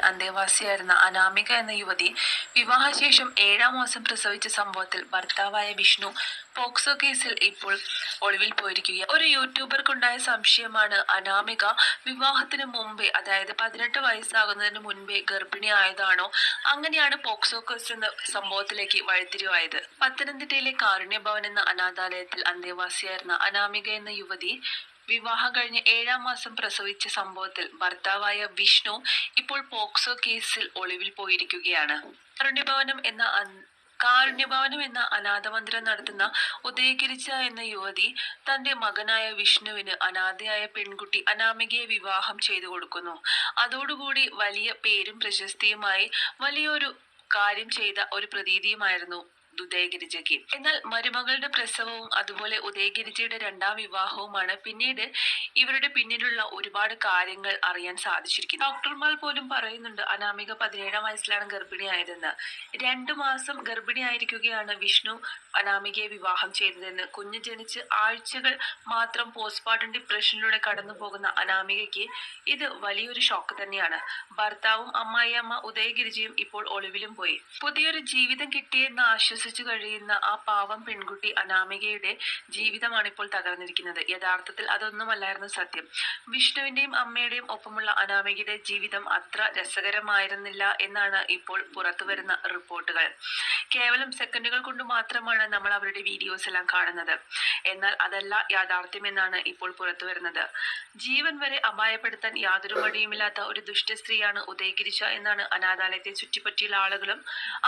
അന്തേവാസിയായിരുന്ന അനാമിക എന്ന യുവതി വിവാഹശേഷം ഏഴാം മാസം പ്രസവിച്ച സംഭവത്തിൽ ഭർത്താവായ വിഷ്ണു പോക്സോ കേസിൽ ഇപ്പോൾ ഒളിവിൽ പോയിരിക്കുക ഒരു യൂട്യൂബർക്കുണ്ടായ സംശയമാണ് അനാമിക വിവാഹത്തിന് മുമ്പേ അതായത് പതിനെട്ട് വയസ്സാകുന്നതിന് മുൻപേ ഗർഭിണിയായതാണോ അങ്ങനെയാണ് പോക്സോ കേസ് എന്ന സംഭവത്തിലേക്ക് വഴിത്തിരിവായത്. പത്തനംതിട്ടയിലെ കാരുണ്യഭവൻ എന്ന അനാഥാലയത്തിൽ അന്തേവാസിയായിരുന്ന അനാമിക എന്ന യുവതി വിവാഹം കഴിഞ്ഞ് ഏഴാം മാസം പ്രസവിച്ച സംഭവത്തിൽ ഭർത്താവായ വിഷ്ണു ഇപ്പോൾ പോക്സോ കേസിൽ ഒളിവിൽ പോയിരിക്കുകയാണ്. കാരുണ്യഭവനം എന്ന കാരുണ്യഭവനം എന്ന അനാഥമന്ദിരം നടത്തുന്ന ഉദയഗിരിച്ച എന്ന യുവതി തന്റെ മകനായ വിഷ്ണുവിന് അനാഥയായ പെൺകുട്ടി അനാമികയെ വിവാഹം ചെയ്തു കൊടുക്കുന്നു. അതോടുകൂടി വലിയ പേരും പ്രശസ്തിയുമായി വലിയൊരു കാര്യം ചെയ്ത ഒരു പ്രതീതിയുമായിരുന്നു. ഉദയഗിരിജയ്ക്ക്. എന്നാൽ മരുമകളുടെ പ്രസവവും അതുപോലെ ഉദയഗിരിജയുടെ രണ്ടാം വിവാഹവുമാണ് പിന്നീട് ഇവരുടെ പിന്നിലുള്ള ഒരുപാട് കാര്യങ്ങൾ അറിയാൻ സാധിച്ചിരിക്കുന്നു ഡോക്ടർമാർ പോലും പറയുന്നുണ്ട് അനാമിക പതിനേഴാം വയസ്സിലാണ് ഗർഭിണിയായതെന്ന്. രണ്ടു മാസം ഗർഭിണിയായിരിക്കുകയാണ് വിഷ്ണു അനാമികയെ വിവാഹം ചെയ്തതെന്ന്. കുഞ്ഞ് ജനിച്ച് ആഴ്ചകൾ മാത്രം പോസ്റ്റ്മോർട്ടം ഡിപ്രഷനിലൂടെ കടന്നു പോകുന്ന അനാമികയ്ക്ക് ഇത് വലിയൊരു ഷോക്ക് തന്നെയാണ്. ഭർത്താവും അമ്മായിയമ്മ ഉദയഗിരിജയും ഇപ്പോൾ ഒളിവിലും പോയി. പുതിയൊരു ജീവിതം കിട്ടിയെന്ന് ആശ്വസിച്ചു കഴിയുന്ന ആ പാവം പെൺകുട്ടി അനാമികയുടെ ജീവിതമാണ് ഇപ്പോൾ തകർന്നിരിക്കുന്നത്. യഥാർത്ഥത്തിൽ അതൊന്നുമല്ലായിരുന്നു സത്യം. വിഷ്ണുവിന്റെയും അമ്മയുടെയും ഒപ്പമുള്ള അനാമികയുടെ ജീവിതം അത്ര രസകരമായിരുന്നില്ല എന്നാണ് ഇപ്പോൾ പുറത്തു വരുന്ന റിപ്പോർട്ടുകൾ. കേവലം സെക്കൻഡുകൾ കൊണ്ട് മാത്രമാണ് നമ്മൾ അവരുടെ വീഡിയോസ് എല്ലാം കാണുന്നത്. എന്നാൽ അതല്ല യാഥാർത്ഥ്യമെന്നാണ് ഇപ്പോൾ പുറത്തു വരുന്നത് ജീവൻ വരെ അപായപ്പെടുത്താൻ യാതൊരു മടിയുമില്ലാത്ത ഒരു ദുഷ്ട സ്ത്രീയാണ് ഉദയഗിരിച്ച എന്നാണ് അനാഥാലയത്തെ ചുറ്റിപ്പറ്റിയുള്ള ആളുകളും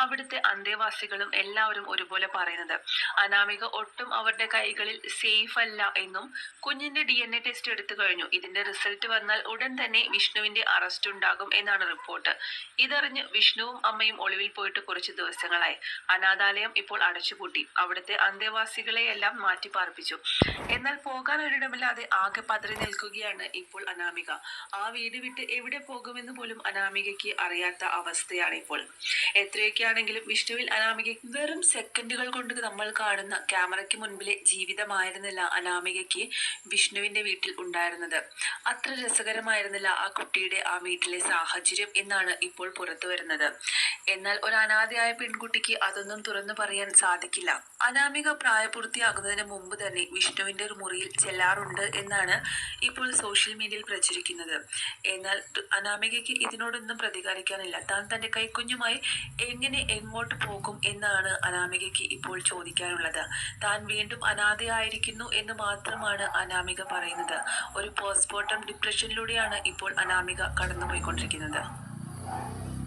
അവിടുത്തെ അന്തേവാസികളും എല്ലാവരും ഒരുപോലെ പറയുന്നത്. അനാമിക ഒട്ടും അവരുടെ കൈകളിൽ സേഫ് അല്ല എന്നും കുഞ്ഞിന്റെ ഡി എൻ എ ടെസ്റ്റ് എടുത്തു കഴിഞ്ഞു. ഇതിന്റെ റിസൾട്ട് വന്നാൽ ഉടൻ തന്നെ വിഷ്ണുവിന്റെ അറസ്റ്റ് ഉണ്ടാകും എന്നാണ് റിപ്പോർട്ട് ഇതറിഞ്ഞ് വിഷ്ണുവും അമ്മയും ഒളിവിൽ പോയിട്ട് കുറച്ച് ദിവസങ്ങളായി. അനാഥാലയം ഇപ്പോൾ അടച്ചുപൂട്ടി. അവിടുത്തെ അന്തേവാസികളെയെല്ലാം മാറ്റി പാർപ്പിച്ചു. എന്നാൽ പോകാൻ ഒരിടമില്ലാതെ ആകെ പതറി നിൽക്കുകയാണ് ഇപ്പോൾ അനാമിക. ആ വീട് വിട്ട് എവിടെ പോകുമെന്ന് പോലും അനാമികയ്ക്ക് അറിയാത്ത അവസ്ഥയാണ് ഇപ്പോൾ. എത്രയൊക്കെയാണെങ്കിലും വിഷ്ണുവിൽ അനാമികയ്ക്ക് വെറും സെക്കൻഡുകൾ കൊണ്ട് നമ്മൾ കാണുന്ന ക്യാമറയ്ക്ക് മുൻപിലെ ജീവിതമായിരുന്നില്ല അനാമികയ്ക്ക് വിഷ്ണുവിന്റെ വീട്ടിൽ ഉണ്ടായിരുന്നത്. അത്ര രസകരമായിരുന്നില്ല ആ കുട്ടിയുടെ ആ വീട്ടിലെ സാഹചര്യം എന്നാണ് ഇപ്പോൾ പുറത്തു വരുന്നത്. എന്നാൽ ഒരു അനാഥയായ പെൺകുട്ടിക്ക് അതൊന്നും തുറന്നു പറയാൻ സാധിക്കില്ല. അനാമിക പ്രായപൂർത്തിയാകുന്നതിന് മുമ്പ് തന്നെ വിഷ്ണുവിന്റെ ഒരു മുറിയിൽ ചെല്ലാറുണ്ട് എന്നാണ് ഇപ്പോൾ സോഷ്യൽ മീഡിയയിൽ പ്രചരിക്കുന്നത്. എന്നാൽ അനാമികയ്ക്ക് ഇതിനോടൊന്നും പ്രതികരിക്കാനില്ല. താൻ തന്റെ കൈക്കുഞ്ഞുമായി എങ്ങനെ എങ്ങോട്ട് പോകും എന്നാണ് അനാമികയ്ക്ക് ഇപ്പോൾ ചോദിക്കാനുള്ളത്. താൻ വീണ്ടും അനാഥയായിരിക്കുന്നു എന്ന് മാത്രമാണ് അനാമിക പറയുന്നത്. ഒരു പോസ്റ്റ്മോർട്ടം ഡിപ്രഷനിലൂടെയാണ് ഇപ്പോൾ അനാമിക കടന്നുപോയിക്കൊണ്ടിരിക്കുന്നത്.